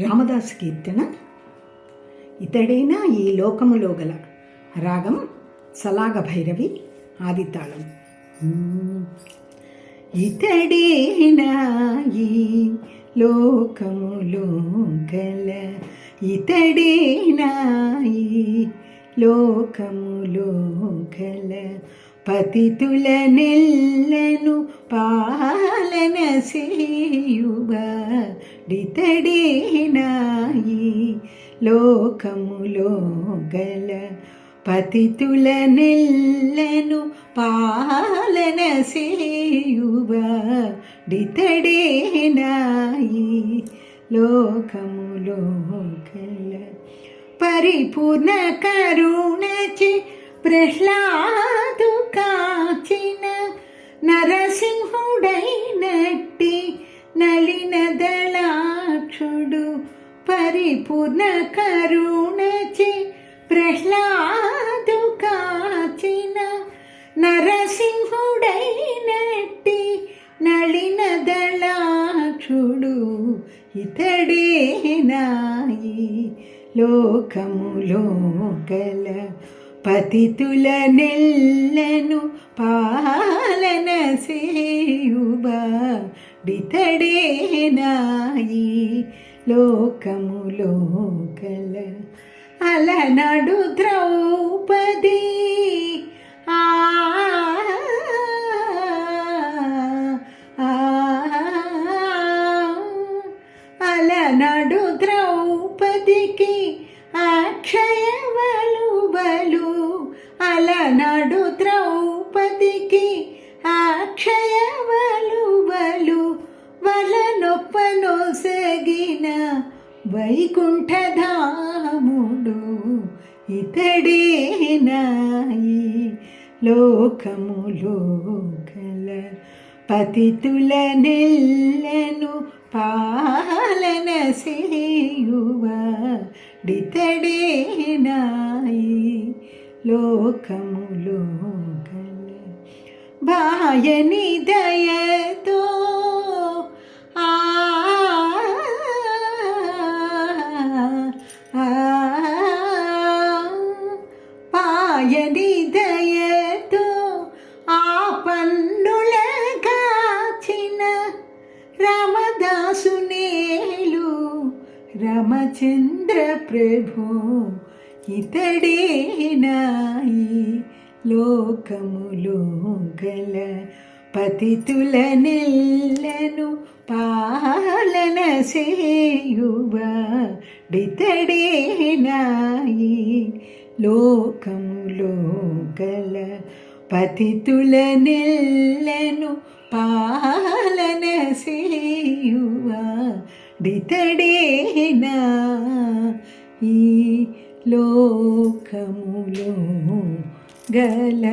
రామదాస్ కీర్తన ఇతడైనా ఈ లోకములో గల రాగం సలాగ భైరవి ఆదితాళం. ఇతడేనా ఈ లోకములో గల ఇతడేనా ఈ లోకములో గల పతితుల నెల్లను సేయుబడితడేనాయి లోకములో గల పతితుల నెల్లను పాలన సేయుబడితడేనాయి లోకములో గల పరిపూర్ణ కరుణచే ప్రహ్లాదు పూర్ణ కరుణచి ప్రహ్లాదు కాచిన నరసింహుడైనట్టి నళిన దళాక్షుడు ఇతడేనాయి లోకములో గల పతితుల నెల్లను పాలన సేయుబా డితడేనాయి లోకములో గల అలనడు ద్రౌ వైకుంఠధాముడు ఇతడేనాయి లోకములో గల పతితుల నెల్లను పాలన సేయువా డితడేనాయి లోకములో గల బాయని దయతో కన్నుల కాచిన రామదాసునేలు రామచంద్ర ప్రభు ఇతడేనాయి లోకములో గల పతితుల నెల్లను పాలన సేయుబడితడేనాయి లోకములో గల పతితుల నెల్లను పాలన సేయువా డితడేనా ఈ లోకములో గల